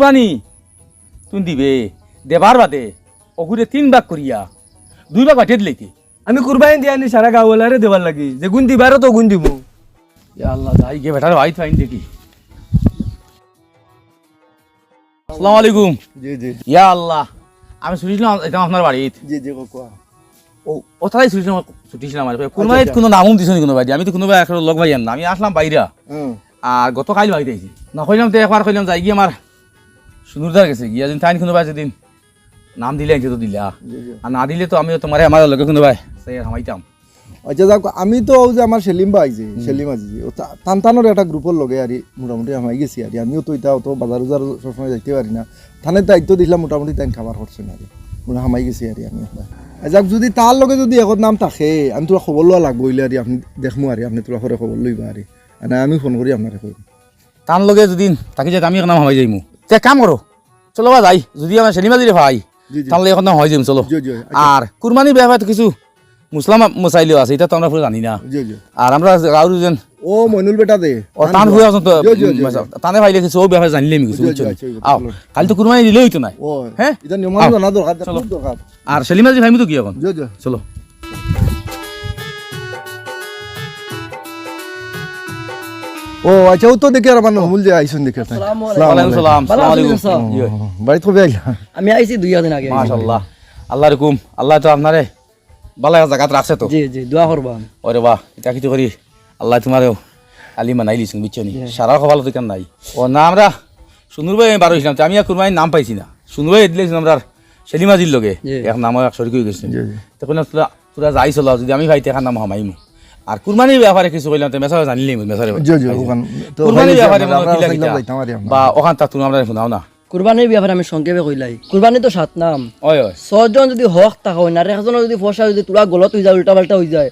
কুরবানি। তুমি দিবে দেবার বাদে অগুরে তিন ভাগ করিয়া দুই ভাগ বাটিয়ে দিলে কি? আমি কুরবানি দিয়া নি সারা গাঁওয়ালারে দেবার লাগি। যে গুণ দিবারও তো গুণ দিব আল্লাহ যাই গে বেটার ভাই ফাইন দেখি। আসসালামু আলাইকুম। জি জি। ইয়া আল্লাহ আমি শুনেছিলাম এটা আপনার বাড়িত। জি জি ও ওটাই শুনেছিলাম ছুটিছিলাম আর। কোনোবাই কোনো নামও দিছ নি কোনোবাই আমি তো একটা লগ ভাই না। আমি আসলাম বাইরা। আর গতকাল বাড়িতে আইছি। না কইলাম তো একবার কইলাম যাই গিয়ে আমার সুন্দরদার গেছে গিয়া যদি তাই কোনোবাই যেদিন। নাম দিলে তো দিলা। আর না দিলে তো আমি তোমার আমার লগে কোনোবাই সেই হামাইতাম। আচ্ছা যাক আমি তো ও যে আমার সেলিম ভাই যে সেলিম আজি ও তা- টান টানোর একটা গ্রুপের লগে আর মোটামুটি আমি গেছি আর আমিও তো এটা অত বাজার উজার সবসময় যাইতে পারি না। থানের দায়িত্ব দিলাম মোটামুটি তাই খাবার করছে না মোটা হামাই গেছি আর আমি। যাক যদি তার লগে যদি এখন নাম থাকে আমি তোরা খবর লওয়া লাগবো হইলে আর আপনি দেখমু আর আপনি তোরা ঘরে খবর লইবা আর আমি ফোন করি আপনারে কইব তার লগে যদি তাকে যে আমি এখন হামাই যাইমু। তে কাম করো। চলো বা যাই যদি আমার সেলিমা দিলে ভাই তাহলে এখন হয়ে যাইম চলো। আর কুরবানি ব্যাপারে কিছু মুসলাম মশাইলেও আছে এটা তো আমরা পুরো জানি না। আর আমরা আর যেন ও মইনুল বেটা দে। ও টান হয়ে আছেন তো। টানে ভাইলে কিছু ও ব্যাপারে জানিলে আমি কিছু বুঝছ নি? আচ্ছা, আও কাল তো কুরবানি দিলেই তো নাই। ও হ্যাঁ? এটা নিয়ম জানা দরকার দরকার আর সেলিমা জি ভাইমি তো কি এখন? জি জি। চলো। ও আচ্ছা ও তো দেখে আর যে আইসুন দেখে সালাম ভালো। বাড়িতে কবে আইলা? আমি আইছি দুই দিন আগে। মাশাআল্লাহ। আল্লাহ রকম আল্লাহ তো আপনারে ভালো জায়গাত রাখছে তো। জি জি দোয়া করবা ওরে বাহ এটা কিছু করি আল্লাহ তোমারও আলি মানাই লিছুন বুঝছ নি? সারা খবর তো কেন নাই। ও না আমরা সুন্দর ভাই বারো হয়েছিলাম আমি আর কুরবানির নাম পাইছি না। সুন্দর ভাই দিলেছিলাম আমরা সেলিমাজির লগে। নাম এক শরিক হয়ে গেছে। জি, জি। তখন তোরা যাই চলাও যদি আমি ভাই তেখার নাম হামাইমু। আর কুরবানির ব্যাপারে কিছু তো মেসারে জি ওখান তো কুরবানির ব্যাপারে আর আমরা। বা ওখান তা তুমি আমরা শোনাও না। কুরবানির ব্যাপারে আমি সংক্ষেপে কইলাই। কুরবানি তো সাত নাম। ছজন যদি হক থাকা হয় না আর একজনের যদি ফসা যদি তোরা গলত হয়ে যায় উল্টা পাল্টা হয়ে যায়।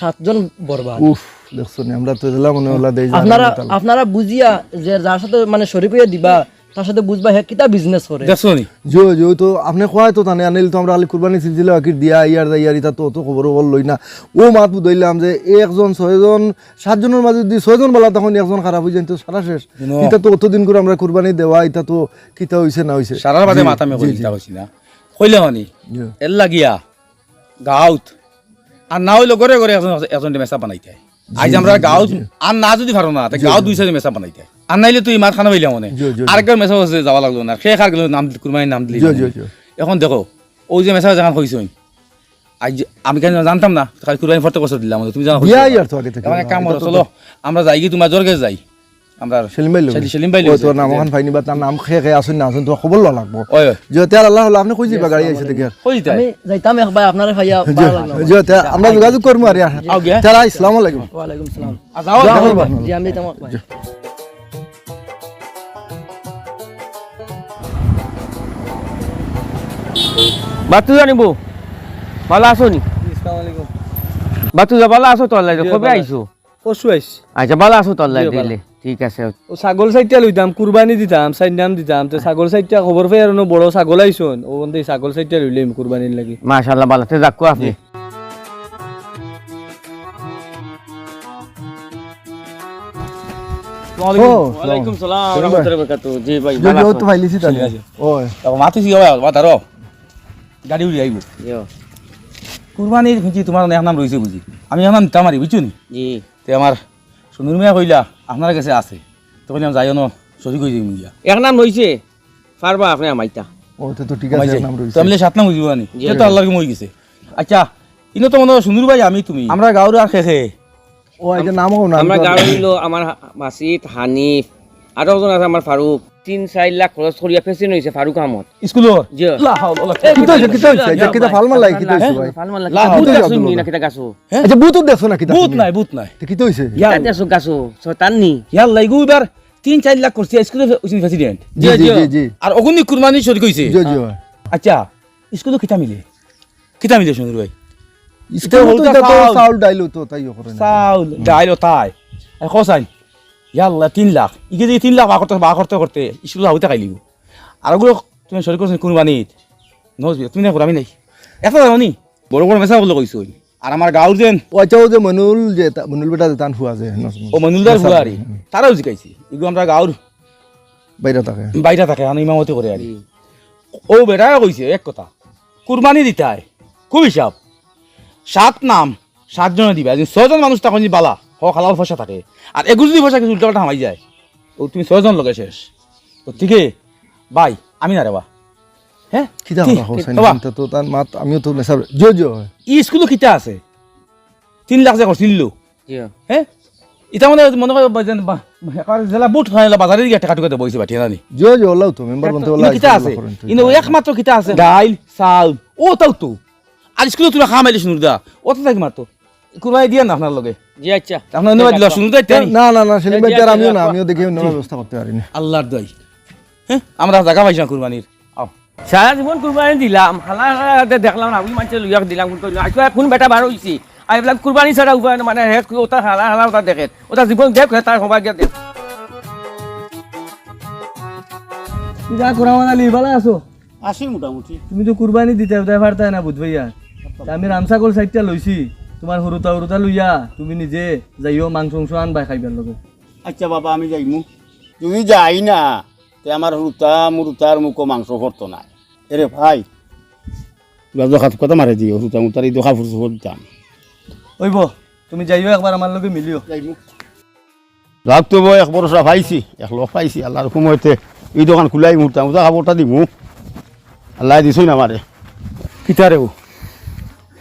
সাতজন বরবাদ উফ দেখছ আমরা তো এলা হলা দেই আপনারা আপনারা বুঝিয়া যে যার সাথে মানে হইয়া দিবা তার সাথে বুঝবা হে কিতা বিজনেস করে। দেখছ নি? জো জো তো আপনি কয় তো তানে আনিল তো আমরা খালি কুরবানি সিলসিলা আকির দিয়া ইয়ার দা ইয়ার ইতা তো তো খবর খবর লই না। ও মাত বুঝাইলাম যে একজন ছয়জন সাতজনের মাঝে যদি ছয়জন বলা তখন একজন খারাপ হয়ে যায় তো সারা শেষ। এটা তো অতদিন করে আমরা কুরবানি দেওয়া এটা তো কিতা হইছে না হইছে সারার বাদে মাথা মে কইলি তা হইছি না। কইলে হনি। এর লাগিয়া গাঁৱত আর না হইলে ঘরে ঘরে এখন এখন মেসা বানাইতে আজ আমরা গাঁৱত আর না যদি পারো না তে গাঁৱত দুই চারি মেসা বানাইতে আর নাইলে তুই মার খানা হইলে মানে। আরেকবার মেসা হচ্ছে যাওয়া লাগল না। শেষ আর গেল নাম কুরবানির নাম দিলি জি। এখন দেখো ও যে মেসা যেখান হইছই আজ আমি কেন জানতাম না? খালি কুরবানি ফটো বছর দিলাম তুমি জানো এখন এক কাম করো চলো। আমরা যাই কি তোমার জোরকে যাই। আমরা সেলিম ভাই সেলি- সেলিম ভাই তোর নাম ওখান ফাইনি বা তার নাম খেয়ে খেয়ে আসুন না আসুন তো খবর লওয়া লাগবো। ওই ওই যে তেল আল্লাহ হলো আপনি কই যাবা গাড়ি আইছে দেখে কই তাই আমি যাইতাম একবার আপনারা ভাইয়া ভালো লাগল। যে আমরা যোগাযোগ আর আলাইকুম। সালাম। জি আমি ভাই বাতু জানিব ভালো আছো নি? বাতু যা ভালো আছো তোর লাগে? কবে আইছো? পশু আইছি। আচ্ছা ভালো আছো ভালো। দিলে। ঠিক আছে। ও ছাগল চাইটা লইতাম কুরবানি দিতাম চাই নাম দিতাম তো ছাগল চাইটা খবর পাই আর বড় ছাগল আইসন ও বন্ধে ছাগল চাইটা লইলাম কুরবানির লাগি। মাশাআল্লাহ ভালো তে যাকো আপনি। ও। ওয়ালাইকুম সালাম রাহমাতুল্লাহি ওয়া বারাকাতুহু। জি ভাই ভালো ও তো ফাইলিছি তাহলে। ওই তখন মাতি কি হবে বা তারো গাড়ি উড়ি আইব কুরবানির খুঁজি তোমার এক নাম রয়েছে বুঝি আমি এক নাম দিতাম মারি বুঝছ নি? জি। তে আমার সুন্দর মিয়া কইলা আপনার কাছে আছে। তখন আমি যাইও ন সরি কই যাই মিয়া এক নাম রইছে পারবা আপনি আমাইতা ও তো তো ঠিক আছে নাম রইছে তুমি সাত নাম বুঝিব নি? সে তো আল্লাহর মই গেছে। আচ্ছা ইনো তো মনে সুন্দর ভাই আমি তুমি। আমরা গাঁৱৰ আর খেখে ও এটা নামও না আমার গাঁৱৰ হইল আমার মাসিদ হানিফ আৰু এজন আছে আমার ফারুক তিন চাৰি লাখ খৰচ কৰি প্ৰেচিডেণ্ট হৈছে ফারুক আহমদ। গাছো। আচ্ছা তিন চাৰি লাখ অগুনি চৰি কৈছে জি জি আচ্ছা স্কুলত কিতা মিলে? কিতা মিলে সুন্দর ভাই স্কুল চাউল। ডাইলো তো তাইও চাউল ডাইল তাই। খসাই ইয়াল্লা তিন লাখ। ইকে যদি তিন লাখ বা করতে বা করতে করতে স্কুল আহতে খাইলিব আর ওগুলো তুমি সরি করছ কুরবানিত নজবি তুমি না আমি নাই। এত জানো বড় বড় মেসা বলে কইছো আর আমার গাঁৱৰ যেন ও আচ্ছা যে মনুল যে মনুল বেটা যে তান হুয়া যে ও মনুলদার হুয়ারি তারাও জিকাইছি। এগুলো আমরা গাঁৱৰ বাইরে থাকে। বাইরে থাকে আমি ইমামতি করে আর। ও বেটায় কইছে এক কথা। কুরবানি দিতাই। খুব হিসাব সাত নাম সাতজনে দিবা। যদি ছয়জন মানুষ তখন বালা। হ খালাল পয়সা থাকে। আর এগুলো যদি পয়সা কিছু উল্টাপাল্টা হামাই যায়। ও তুমি ছয়জন লগে শেষ। তো ঠিকই বাই আমি না রে বা। হ্যাঁ? কিতা কি? কথা হোসেন বাবা, তো তো তার মাত আমিও তো নেশা জিও জিও ই স্কুলও কিতা আছে? তিন লাখ যে করছিল হ্যাঁ? ইটা মানে মনে করে জেলা বুট খাই বাজারে গিয়ে টাকা টুকাতে বইছে বাটি জানি জিও জিও ওলাও তো মেম্বার বলতে ওলা কিতা আছে? কিন্তু একমাত্র কিতা আছে ডাইল চাল ও তাও তো। আর স্কুলে তুমি খাম আইলে শুনুর দা ও তো থাকি মাত্র কুরবাই দিয়া না আপনার লগে? জি আচ্ছা। আপনার নেবা দিলা শুনুর দা না না না সেলিম ভাই তার আমিও না আমিও দেখি অন্য ব্যবস্থা করতে পারি না আল্লাহর দই হ্যাঁ? আমরা জায়গা পাইছি না কুরবানির। আও। সারা জীবন কুরবানি দিলাম হালা হালা দেখলাম না আমি মানুষের লইয়া দিলাম কোন বেটা বার হয়েছি আর এইবিলাক কুরবানি ছাড়া উপায় মানে হে ওটা হালা হালা ওটা দেখে ওটা জীবন দেখ তার সবাই দেখ। কিতা করা মানে লিবালা আছো। আসি মোটামুটি। তুমি তো কুরবানি দিতে পারতাই না বুধভাইয়া আমি রামসাগর সাইডটা লইছি তোমার সৰুতা সৰুতা লইয়া তুমি নিজে যাইও মাংস মাংস আনবাই খাইবার লগে আচ্ছা বাবা আমি যাইমু। তুমি যাই না তে আমার হুতা মুরুতার মুখো মাংস ভরতো না এরে ভাই দোকান কথা মারে দিও হুতা মুতার এই দোকান ফুরসু দিতাম ওইব তুমি যাইও একবার আমার লগে মিলিও। যাইমু। রাগ তো এক বরসা পাইছি এক লোক পাইছি আল্লাহর সময়তে এই দোকান খুলাই মুহূর্তে মুতা খাবারটা দিমু। আল্লাহ দিছই না আমারে কিতা রে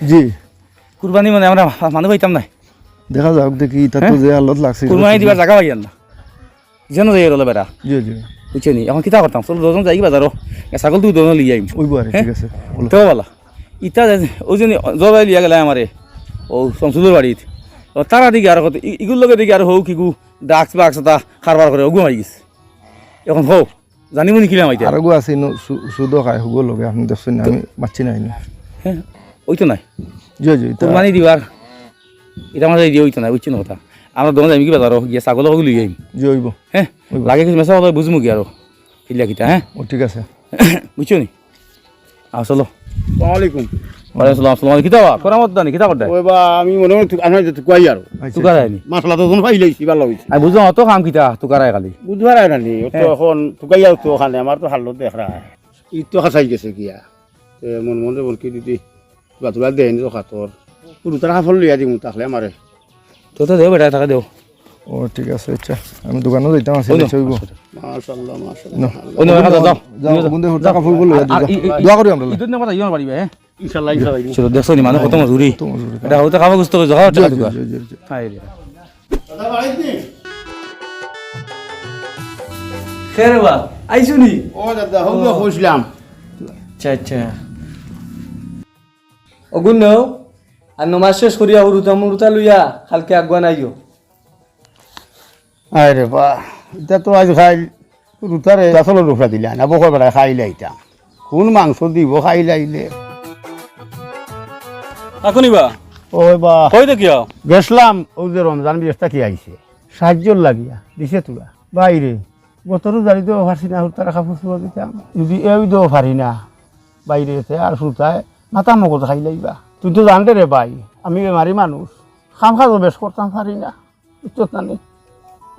জি। কুরবানি মানে আমরা মানুষ পাইতাম না দেখা যাক দেখি তা তো যে আল্লাহ লাগছে কুরবানি দিবার জায়গা পাইয়ান না যেন যাই রলে বেটা জিও জিও বুঝছে নি? এখন কিতা করতাম চলো দুজন যাই বাজারও ছাগল তুই দুজন লিয়ে আইম ওইব আরে ঠিক আছে। তো বলা। ইটা ওই যে জবাই লিয়া গেলে আমারে ও শমসুদুর বাড়িত তারা দিকে আর কত ইগুর লগে দিকে আর হৌ কিগু ডাক্স বাক্স তা খারবার করে ওগু মারি গেছে। এখন হো জানিব নি কিলাম আইতা আর গো আছে নো সুদ খায় হুগো লগে আপনি দেখছেন না আমি মারছি না আইনি হ্যাঁ ওই তো নাই। কুরবানি দিবার। এটা আমাদের দিয়ে ওই তো নাই বুঝছি না কথা? আমরা দোকান যাইম কি বাজারও গিয়ে ছাগল হোক লিয়ে আইম। জিও হইব। হ্যাঁ? লাগে কিছু মেসা হলে বুঝমু কি আর। কিলা কিতা হ্যাঁ? ও ঠিক আছে। বুঝছ নি আও চলো। ওয়ালাইকুম ওয়ালাইকুম সালাম আসসালাম কিতা বা করা মত দানি কিতা করতে ওই বা আমি মনে হয় আমার কুয়াই আর। তুকার মাসলা তো পাই লাইছি ভালো হয়েছে আমি বুঝলাম অত কাম কিতা খালি। বুধবার আয় নানি তো এখন টুকাই আর তো ওখানে আমার তো হাল্লো দেখ রা। ই তো খাসাই গেছে গিয়া। মন মনে বলকি দিদি। বাতুলা দেন তো খাতর পুরো তারা হাফল লিয়া দিমু তাহলে আমারে। তো তো দেও বেটা টাকা দেও। ও ঠিক আছে আচ্ছা। আমি দোকানও যাইতাম আছে হইব। মাশাআল্লাহ মাশাআল্লাহ। ওই নাও, এখানে যাও যাও বন্ধু গুলো আর ই- ই- দোয়া করি আমরা। ইদুর নাম কথা ইয়ন পারিবে হ্যাঁ? ইনশাআল্লাহ ইনশাআল্লাহ। চলো দেখছ নি মানুষ কত মজুরি। এটা হতে খাব গুস্ত করে যাও টাকা দিবা। হাই রে। খের বা আইসু নি? ও দাদা হোক কইছিলাম আচ্ছা আচ্ছা। অগুন নও আর নমাজ শেষ করিয়া সৰুতা মৰুতা লইয়া খালকে আগুৱা নাইও আরে বা এটা তো আজ খাই রুতারে আসলে রুফা দিলে না বকর বেড়া খাইলে এটা কোন মাংস দিব খাইলে আইলে কাকনিবা ওই বা কই দেখিয়া গেছলাম ওই যে রমজান বিয়েসটা কি আইছে সাহায্য লাগিয়া দিছে তোরা বাইরে বতরও জারি দেওয়া পারছি না তারা কাপড় দিতাম যদি এই দেওয়া পারি না বাইরে এসে আর সুতায় মাথা মগজ খাই লাইবা। তুই তো জানতে রে ভাই আমি বেমারি মানুষ খাম খাজও বেশ করতাম পারি না। বুঝতো না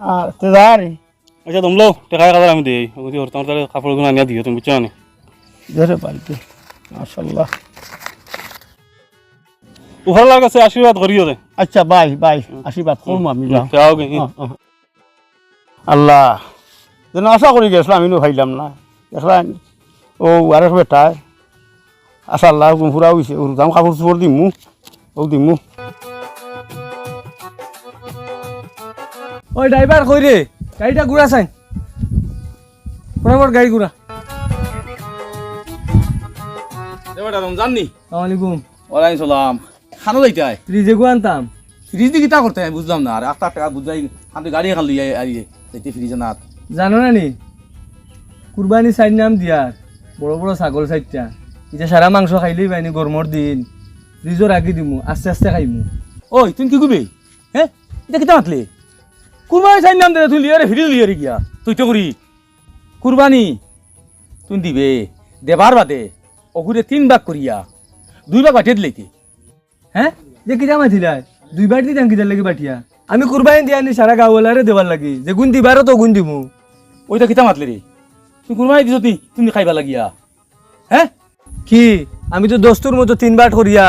আর তে যারি আচ্ছা তোমলো টেকা এক হাজার আমি দিই ওগুলি হরতাম তাহলে কাপড়গুলো আনিয়া দিও তুমি বুঝছ না? ধরে মাশাল্লাহ উহার কাছে আশীর্বাদ করিও দে। আচ্ছা বাই বাই। আশীর্বাদ করব আমি যাও। আল্লাহ। যেন আশা করি গেছিলাম আমি ভাইলাম না। দেখলাম ও আরেক বেটায় আশা আল্লাহ ফুরা হয়েছে ওর দাম কাপড় চোপড় দিমু ও দিমু। ওই ড্রাইভার কই রে? গাড়িটা ঘুরা চাই। বরাবর গাড়ি ঘুরা। দে বেটা রমজান নি? আলাইকুম। ওয়ালাইকুম সালাম। খানো যাইতে আয়। ফ্রিজে গো আনতাম। ফ্রিজ দিয়ে কিতা করতে আমি বুঝলাম না। আর আটটা টাকা বুঝাই আমি গাড়ি এখন লিয়ে আইয়ে। যাইতে ফ্রিজে না। জানো না নি? কুরবানি চাই নাম দিয়ার বড় বড় ছাগল চাইটা এতিয়া সারা মাংস খাইলেই পাইনি গরমর দিন। ফ্রিজও রাখি দিমু, আস্তে আস্তে খাইমু। ওই তুমি কি কবি? হ্যাঁ এটা কিতা মাতলে? কুরবানি চাই নাম দে, তুই লিয়ে রে ফ্রিজ লিয়ে রে গিয়া। তুই তো করি কুরবানি তুই দিবে। দেবার বাদে অগুরে তিন ভাগ করিয়া দুই ভাগ বাটিয়ে দিলে হ্যাঁ যে কিতা মাতিলাই দুইবার দিতাম কিতার লাগি বাটিয়া। আমি কুরবানি দিয়া নি সারা গাঁওয়ালারে দেবার লাগি। যে গুণ দিবারও তো গুণ দিমু। ওইটা কিতা মাতলে রে তুমি কুরবানি দিছ নি, তুমি খাইবা লাগিয়া। হ্যাঁ কি? আমি তো দস্তুর মতো তিন বাট করিয়া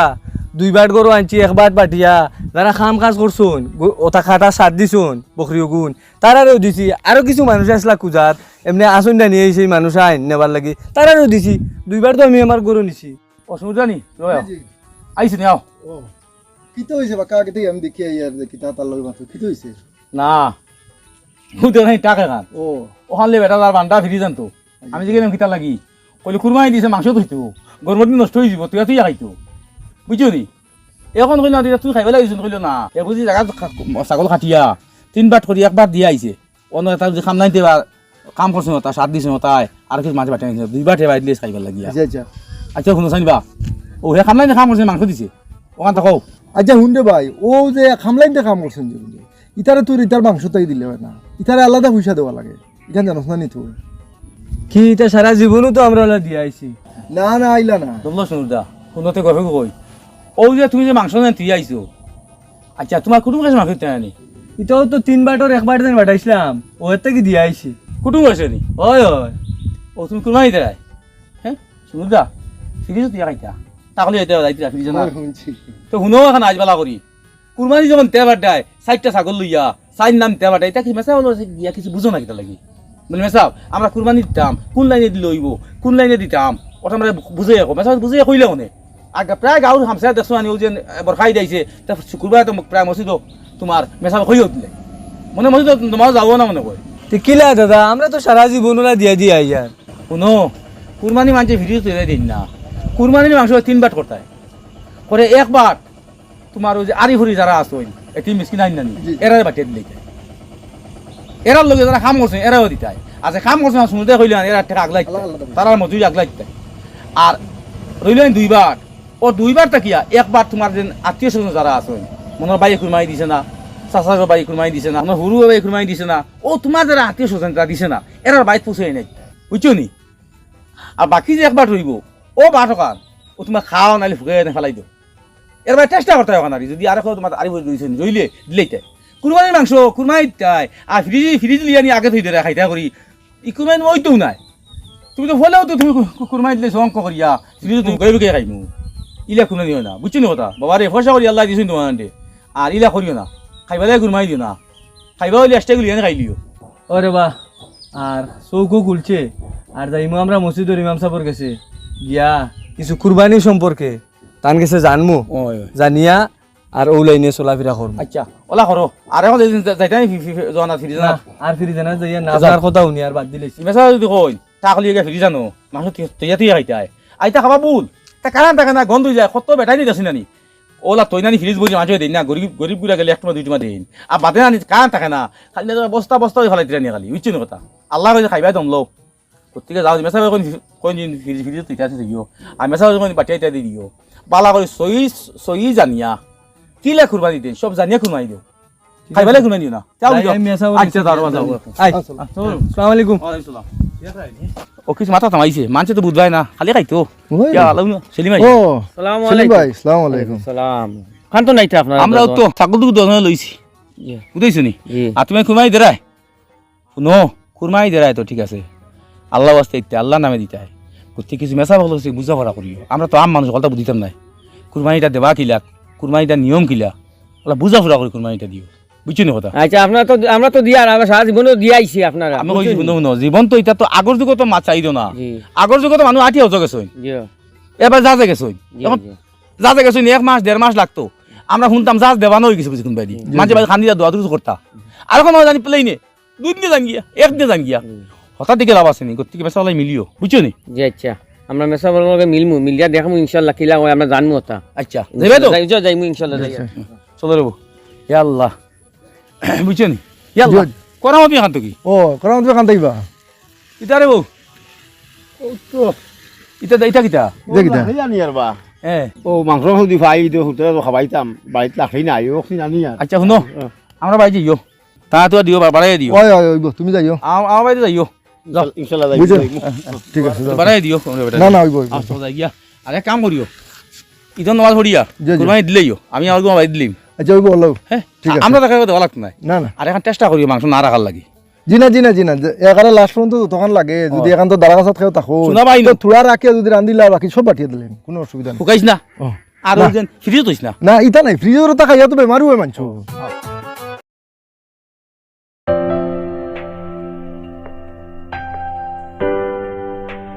দুই বাট গরু আনছি এক বাট বাটিয়া যারা খাম কাজ করছুন ওটা খাটা সাত দিছুন বকরি গুণ তারারেও দিছি আরও কিছু মানুষ আসলা কুজাত এমনি আসুন না নিয়ে সেই মানুষ আইন নেবার লাগি তারারেও দিছি দুইবার তো আমি আমার গরু নিছি। অসুবিধা নি আইসি নি? আও ও কিতো হয়েছে বাকা আগে থেকে আমি দেখি আর যে কিতা তার লগে মাত্র কিতো হয়েছে না। হুদে নাই টাকা খান ও ওখানে বেটা তার বান্ডা ফিরি জানতো। আমি যে গেলাম কিতা লাগি? কইলে কুরবানি দিছে মাংস ধুইতো। গরমের দিন নষ্ট হয়ে যাব তুই তুই খাইতো। বুঝছ নি? এখন কইলা তুই তুই খাইবে লাগিস কইলো না এ বুঝি জায়গা ছাগল খাটিয়া। তিন বাট করি একবার দিয়ে আইছে অন্য এটা যদি খাম নাই দেবা কাম করছে তা সাত দিছে তাই। আর কিছু মাছ বাটে আনিছে দুই বাটে বাইরে খাইবার লাগিয়া আচ্ছা শুনো চাইবা ও হে খাম নাই কাম করছে মাংস দিছে? ওখান থাকো আচ্ছা শুনতে ভাই ও যে খামলাইনটা কাম করছেন যে ইতারে তোর ইতার মাংস তাই দিলে হয় না। ইতারে আলাদা পয়সা দেওয়া লাগে। এখানে জানোস না নি তুই কি এটা সারা জীবনও তো আমরা ওলা দিয়ে আইছি। না না আইলা না। দমলো শুনুদা শুনোতে গভীর কই? ও যে তুমি যে মাংস না তুই আইছো। আচ্ছা তোমার কুটুম কাছে মাংস দিতে আনি। এটাও তো তিন বাটর এক বাট দিন বাটাইছিলাম। ও এর থেকে দিয়ে আইছি? কুটুম আছে নি? ওই ওই ও তুমি কুরবানি দেয় হ্যাঁ শুনুদা ফিরিজ তুই খাইতা তাহলে এটা যাইতে ফিরিজ না শুনছি। তো শুনো এখন আজবালা করি কুরবানি যখন তেবার দেয় চারটা ছাগল লইয়া চার নাম তেবার দেয় এটা কি মেসা হলো গিয়া কিছু বুঝো না কিতা লাগি বলি মেসাও আমরা কুরবানি দিতাম কোন লাইনে দিলে হইব? কোন লাইনে দিতাম? ওটা আমরা বুঝে আকৌ মেসা বুঝে কইলে হনে আগে প্রায় গাঁৱৰ হামচা দেখছ আনি যে বরখাই দিয়েছে তা শুক্রবার তো প্রায় মসজিদ তোমার মেসা কইও দিলে মনে মসজিদ তোমার যাব না মনে কয়। তো কিলা দাদা আমরা তো সারা জীবন ওলা দিয়ে দিয়ে আই আর শুনো কুরবানি মানছে ভিডিও তৈরি দিন না। কুরবানির মাংস তিন বাট করতে করে এক বাট তোমার ওই যে আরি ফুরি যারা আছে ওই এটি মিসকিন আইন নানি। এরা বাটিয়ে দিলে এরার লগে যারা কাম করছে এরাও দিতাই আচ্ছা কাম করছে না শুনতে কইলে এরা টাকা আগলাই তারা মজুরি আগলাই দিতাই আর রইলেন দুই বাট ও দুইবার তাকিয়া একবার তোমার যে আত্মীয় স্বজন যারা আছে মনের বাইয়ে কুরমাই দিছে না চাচার বাড়ি কুরমাই দিছে না মনের সরু বাড়ি কুরমাই দিছে না ও তোমার যারা আত্মীয় স্বজন যারা দিছে না এরার বাইত পুষে নাই। বুঝছ নি? আর বাকি যে একবার রইব ও বা টকার ও তোমার খাওয়া নাইলে ফুকে এনে ফেলাই দিও। এর বাইরে চেষ্টা করতে হবে না যদি আর তোমার আরি রইছে রইলে দিলেই তাই কুরবানির মাংস কুরমাই তাই আর ফ্রিজ ফ্রিজ লিয়ে আগে থই দেয় খাইতা করি ই কুরমানি ওইটাও নাই। তুমি তো হলেও তো তুমি কুরমাই দিলে অঙ্ক করিয়া ফ্রিজ তুমি গরিব কে খাইমু ইলা কোনো দিও না? বুঝছ কথা বাবা রে পয়সা করি আল্লাহ দিছুন তোমার আর ইলা করিও না। খাইবা দেয় কুরমাই দিও না। খাইবা হলে এক্সট্রা গুলি এনে খাইলিও ওরে বাহ আর চৌকো খুলছে। আর যাইমু আমরা মসজিদের ইমাম সাহেবের কাছে গিয়া কিছু কুরবানি সম্পর্কে তান গেছে জানমু। জানিয়া আর ও লাইনে চলাফেরা করব। আচ্ছা ওলা করো। আর এখন যাইতে জনা ফিরি না জানা আর ফিরি জানা যাইয়া নাজার কথা শুনি আর বাদ দিলেছি মেসা যদি কই তাক লিয়ে ফিরি জানো মানুষ তৈয়া তুই আইতাই আইতা খাবা বুল তা কারণ থাকে না গন্ধ যায়। কত বেটাই নি দেখছি নানি। ওলা তৈ নানি ফ্রিজ বসে মাঝে দিন না গরিব গরিবগুলা গেলে একটা দুই টমা দিন আর বাদে নানি কারণ থাকে না। খালি না বস্তা বস্তা ফেলাই দিলে খালি। বুঝছি না কথা। আল্লাহ কইছে খাইবাই দম লো গতিকে যাও মেসা কোন কোন ফ্রিজ ফ্রিজ তুই দিও আর মেসা কোন বাটিয়া ইত্যাদি দিও বালা করে সই সই জানিয়া। কি লে কুরবানি দিন সব জানিয়া কুরবানি দিও। খাইবালে কুরবানি দিও না। যাও আমি মেসা আচ্ছা যাও যাও আই আসসালামু আলাইকুম। ও কিছু মাথা থামাইছে। মানছে তো বুধবাই না। খালি খাইতো। ইয়া আলাউ না সেলিম ভাই। ও সালাম সেলিম ভাই সালাম আলাইকুম। সালাম। খান তো নাইতে আপনার আমরা তো। ছাগল দুটো দোকানে লইছি। বুঝাইছো নি? জি আর তুমি কুরমাই দেরাই? শুনো কুরমাই দেরাই তো ঠিক আছে। আল্লাহ বাস্তে ইত্যা আল্লাহ নামে দিতে হয়। কিছু মেসা ভালো হচ্ছে বুঝা পড়া করিও। আমরা তো আম মানুষ কথা বুঝিতাম নাই। কুরমানিটা দেবা কিলা কুরমানিটা নিয়ম কিলা? ওলা বুঝা ফুরা করি কুরমানিটা দিও। বুঝছ নি কথা? আচ্ছা আপনার তো আমরা তো দিয়ার আমরা সারা জীবনও দিয়ে আইছি আপনারা আমি কইছি শুনো শুনো জীবন তো এটা তো আগর যুগে তো মাছ চাইতো না। আগর যুগে তো মানুষ আঠি হতো গেছে। জি। এবার যা যা গেছে। এখন যা যা গেছে এক মাস দেড় মাস লাগতো। আমরা শুনতাম যা দেবানো হয়ে গেছে বুঝি কোন বাড়ি মাঝে মাঝে খান্দি দোয়া দুরু করতা। আর এখন জানি পেলাই নে দুই দিনে জান গিয়া এক দিনে জান গিয়া। হঠাৎ দিকে লাভ আছে নি গতিকে বেসা মিলিও। বুঝছ নি? জি আচ্ছা। আমরা মেসা বলব মিলমু মিলিয়া দেখামু ইনশাল্লাহ কিলা হয় আমরা জানমু ওটা। আচ্ছা যাইবে তো? যাই যাইমু ইনশাল্লাহ যাই চলো রেবো ইয়া আল্লাহ। বুঝছ নি ইয়া আল্লাহ। করা মতো এখান থেকে ও করাম তুমি কান তাইবা ইটা রে বউ। ইটা দা ইটা কিটা? দেখি দা জানি আর বা হ্যাঁ ও মাংস সুদি ফাই দিও হোটেলে খাবাইতাম বাড়িতে রাখি নাই ও জানি আর আচ্ছা শুনো। আমরা বাড়ি যাইও তা তো দিও বাড়াই দিও ওই ওই ওই তুমি যাইও আমার বাড়িতে যাইও ঠিক আছে বাড়াই দিও না আচ্ছা গিয়া। আরে কাম করিও। ইদন নমাজ পড়িয়া জি, জি। কুরবানি দিলেইও আমি আমার বাড়ি দিলিম। আচ্ছা ওইব ওলাও। হ্যাঁ ঠিক আছে। আমরা দেখা দেওয়া লাগতো নাই। না না। আর এখন চেষ্টা করিও মাংস না রাখার লাগি। জি না জি না জি না যে একারে লাস্ট পর্যন্ত তখন লাগে। যদি এখান তো দাঁড়া কাছত খেয়েও থাকো শোনা পাই না। তো থোড়া রাখিয়া যদি রান্ধিলা বাকি সব পাঠিয়ে দিলেন। কোনো অসুবিধা নেই। শুকাইছ না? ও। আর ওই তৈছ না? না ইটা নাই। ফ্রিজের তো খাইয়া তো বেমারও হয় মানছো